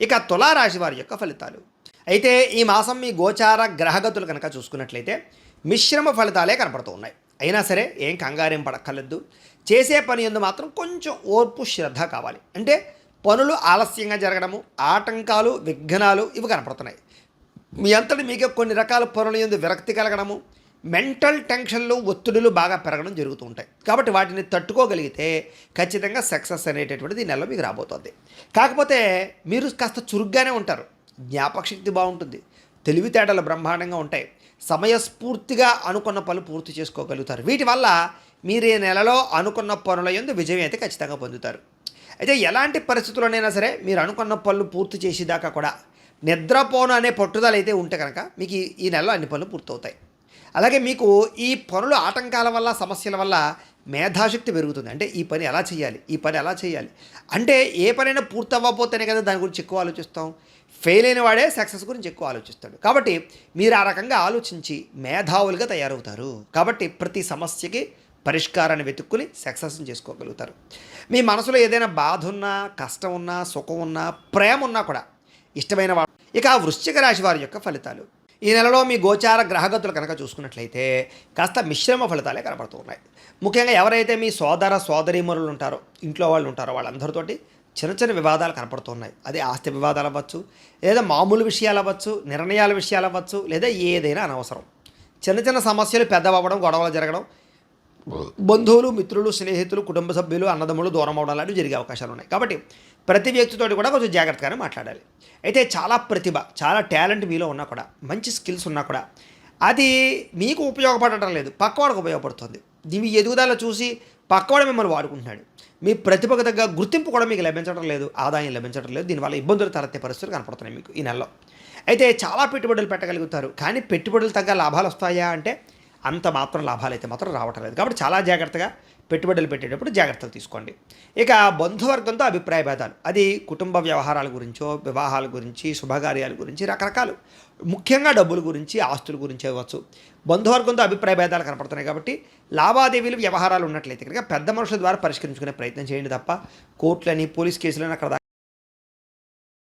ఇక తులారాశి వారి యొక్క ఫలితాలు. అయితే ఈ మాసం మీ గోచార గ్రహగతులు కనుక చూసుకున్నట్లయితే మిశ్రమ ఫలితాలే కనపడుతూ ఉన్నాయి. అయినా సరే ఏం కంగారేం పడక్కర్లేదు. చేసే పని ఎందు మాత్రం కొంచెం ఓర్పు శ్రద్ధ కావాలి. అంటే పనులు ఆలస్యంగా జరగడము ఆటంకాలు విఘ్నాలు ఇవి కనపడుతున్నాయి. మీ అంతటి మీకు కొన్ని రకాల పనుల ఎందు విరక్తి కలగడము మెంటల్ టెన్షన్లు ఒత్తిడులు బాగా పెరగడం జరుగుతూ ఉంటాయి. కాబట్టి వాటిని తట్టుకోగలిగితే ఖచ్చితంగా సక్సెస్ అనేటటువంటిది ఈ నెలలో మీకు రాబోతుంది. కాకపోతే మీరు కాస్త చురుగ్గానే ఉంటారు. జ్ఞాపకశక్తి బాగుంటుంది. తెలివితేటలు బ్రహ్మాండంగా ఉంటాయి. సమయస్ఫూర్తిగా అనుకున్న పనులు పూర్తి చేసుకోగలుగుతారు. వీటి వల్ల మీరు ఈ నెలలో అనుకున్న పనుల ఎందు విజయం అయితే ఖచ్చితంగా పొందుతారు. అయితే ఎలాంటి పరిస్థితుల్లోనైనా సరే మీరు అనుకున్న పనులు పూర్తి చేసేదాకా కూడా నిద్రపోను అనే పట్టుదల అయితే ఉంటే కనుక మీకు ఈ- ఈ నెలలో అన్ని పనులు పూర్తవుతాయి. అలాగే మీకు ఈ పనులు ఆటంకాల వల్ల సమస్యల వల్ల మేధాశక్తి పెరుగుతుంది. అంటే ఈ పని ఎలా చేయాలి? ఈ పని ఎలా చేయాలి? అంటే ఏ పనైనా పూర్తవ్వకపోతేనే కదా దాని గురించి ఎక్కువ ఆలోచిస్తాం. ఫెయిల్ అయిన వాడే సక్సెస్ గురించి ఎక్కువ ఆలోచిస్తాడు. కాబట్టి మీరు ఆ రకంగా ఆలోచించి మేధావులుగా తయారవుతారు. కాబట్టి ప్రతి సమస్యకి పరిష్కారాన్ని వెతుక్కుని సక్సెస్ని చేసుకోగలుగుతారు. మీ మనసులో ఏదైనా బాధ ఉన్నా కష్టం ఉన్నా సుఖం ఉన్నా ప్రేమ ఉన్నా కూడా ఇష్టమైన వాడు. ఇక ఆ వృశ్చిక రాశి వారి యొక్క ఫలితాలు. ఈ నెలలో మీ గోచార గ్రహగతులు కనుక చూసుకున్నట్లయితే కాస్త మిశ్రమ ఫలితాలే కనపడుతూ ఉన్నాయి. ముఖ్యంగా ఎవరైతే మీ సోదర సోదరీమరులు ఉంటారో ఇంట్లో వాళ్ళు ఉంటారో వాళ్ళందరితోటి చిన్న చిన్న వివాదాలు కనపడుతున్నాయి అది ఆస్తి వివాదాలు అవ్వచ్చు లేదా మామూలు విషయాలు అవ్వచ్చు నిర్ణయాల విషయాలు అవ్వచ్చు లేదా ఏదైనా అనవసరం. చిన్న చిన్న సమస్యలు పెద్దవవ్వడం గొడవలు జరగడం బంధువులు మిత్రులు స్నేహితులు కుటుంబ సభ్యులు అన్నదమ్ములు దూరం అవడం లాంటివి జరిగే అవకాశాలు ఉన్నాయి. కాబట్టి ప్రతి వ్యక్తితోటి కూడా కొంచెం జాగ్రత్తగానే మాట్లాడాలి. అయితే చాలా ప్రతిభ చాలా టాలెంట్ మీలో ఉన్నా కూడా మంచి స్కిల్స్ ఉన్నా కూడా అది మీకు ఉపయోగపడటం లేదు. పక్కవాడికి ఉపయోగపడుతుంది. మీ ఎదుగుదల చూసి పక్కవాడు మిమ్మల్ని వాడుకుంటున్నాడు. మీ ప్రతిభకు తగ్గ గుర్తింపు కూడా మీకు లభించడం లేదు ఆదాయం లభించడం లేదు దీనివల్ల ఇబ్బందులు తలెత్తే పరిస్థితులు కనపడుతున్నాయి మీకు ఈ నెలలో. అయితే చాలా పెట్టుబడులు పెట్టగలుగుతారు. కానీ పెట్టుబడులు తగ్గ లాభాలు వస్తాయా అంటే అంత మాత్రం లాభాలు అయితే మాత్రం రావటం లేదు. కాబట్టి చాలా జాగ్రత్తగా పెట్టుబడులు పెట్టేటప్పుడు జాగ్రత్తలు తీసుకోండి. ఇక బంధువర్గంతో అభిప్రాయ భేదాలు. అది కుటుంబ వ్యవహారాల గురించో వివాహాల గురించి శుభకార్యాల గురించి రకరకాలు. ముఖ్యంగా డబ్బుల గురించి ఆస్తుల గురించి అవ్వచ్చు. బంధువర్గంతో అభిప్రాయ భేదాలు కనపడుతున్నాయి కాబట్టి లావాదేవీలు వ్యవహారాలు ఉన్నట్లయితే కనుక పెద్ద మనుషుల ద్వారా పరిష్కరించుకునే ప్రయత్నం చేయండి తప్ప కోర్టులని పోలీస్ కేసులని అక్కడ